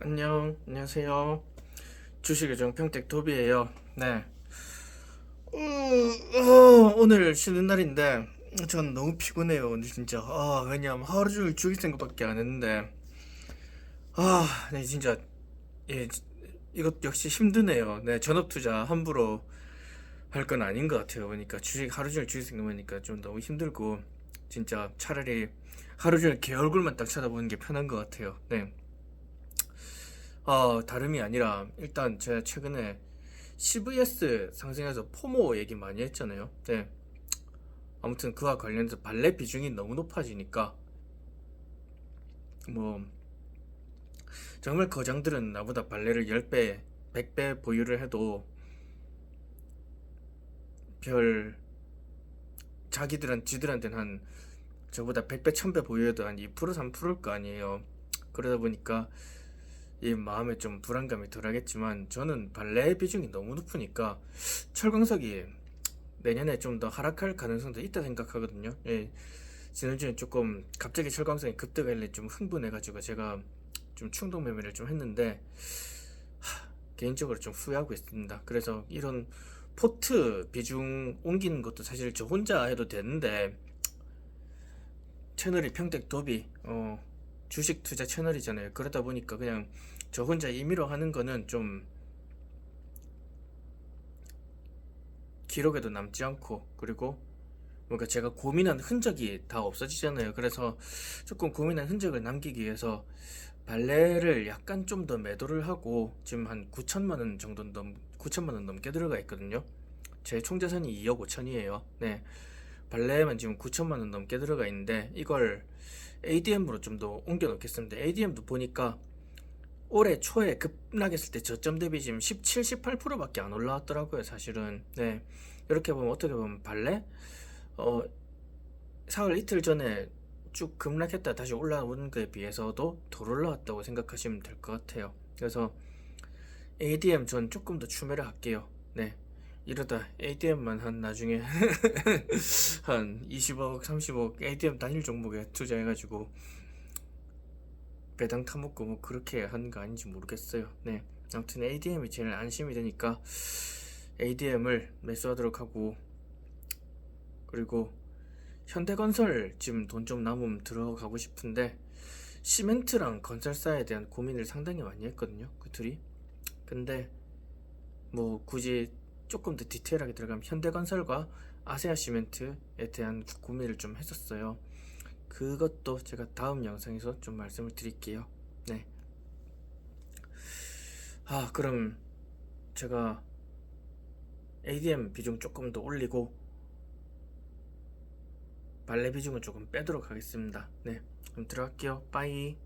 안녕, 안녕하세요. 주식의정 평택 도비예요. 네. 음, 어, 오늘 쉬는 날인데 전 너무 피곤해요. 오늘 진짜. 아, 왜냐면 하루 종일 죽일 생각밖에 안 했는데 아, 네 진짜 예, 이것 역시 힘드네요. 네, 전업 투자 함부로 할 건 아닌 것 같아요. 보니까 주식 하루 종일 주식 생각하니까 좀 너무 힘들고 진짜 차라리 하루 종일 걔 얼굴만 딱 쳐다보는 게 편한 것 같아요. 네. 어, 다름이 아니라 일단 제가 최근에 CVS 상승해서 포모 얘기 많이 했잖아요. 네. 아무튼 그와 관련해서 발레 비중이 너무 높아지니까 뭐 정말 거장들은 나보다 발레를 10배, 100배 보유를 해도 별 자기들한 지들한테는 한 저보다 100배, 1000배 보유해도 한 2% 3%일 거 아니에요. 그러다 보니까 이 마음에 좀 불안감이 덜하겠지만 저는 발레 비중이 너무 높으니까 철광석이 내년에 좀 더 하락할 가능성도 있다 생각하거든요. 예. 지난주에 조금 갑자기 철광석이 급등하길래 좀 흥분해가지고 제가 좀 충동 매매를 좀 했는데 하, 개인적으로 좀 후회하고 있습니다. 그래서 이런 포트 비중 옮기는 것도 사실 저 혼자 해도 되는데 채널이 평택 도비 어, 주식 투자 채널이잖아요. 그러다 보니까 그냥 저 혼자 임의로 하는 거는 좀 기록에도 남지 않고 그리고 뭔가 제가 고민한 흔적이 다 없어지잖아요. 그래서 조금 고민한 흔적을 남기기 위해서 발레를 약간 좀 더 매도를 하고 지금 한 9천만 원 정도 넘 9천만 원 넘게 들어가 있거든요. 제 총자산이 2억 5천이에요. 네. 발레만 지금 9천만 원 넘게 들어가 있는데 이걸 ADM으로 좀 더 옮겨 놓겠습니다. ADM도 보니까 올해 초에 급락했을 때 저점 대비 지금 17, 18%밖에 안 올라왔더라고요, 사실은. 네. 이렇게 보면 어떻게 보면 발레 어 사흘 이틀 전에 쭉 급락했다 다시 올라오는 거에 비해서도 덜 올라왔다고 생각하시면 될 것 같아요. 그래서 ADM 전 조금 더 추매를 할게요. 네. 이러다 ADM만 한 나중에 한 20억, 30억 ADM 단일 종목에 투자해가지고 배당 타먹고 뭐 그렇게 하는 거 아닌지 모르겠어요. 네. 아무튼 ADM이 제일 안심이 되니까 ADM을 매수하도록 하고 그리고 현대건설 지금 돈 좀 남으면 들어가고 싶은데 시멘트랑 건설사에 대한 고민을 상당히 많이 했거든요. 그 둘이. 근데 뭐 굳이 조금 더 디테일하게 들어가면 현대건설과 아세아 시멘트에 대한 고민을 좀 했었어요. 그것도 제가 다음 영상에서 좀 말씀을 드릴게요. 네. 아, 그럼 제가 ADM 비중 조금 더 올리고 발레 비중은 조금 빼도록 하겠습니다. 네. 그럼 들어갈게요. 빠이.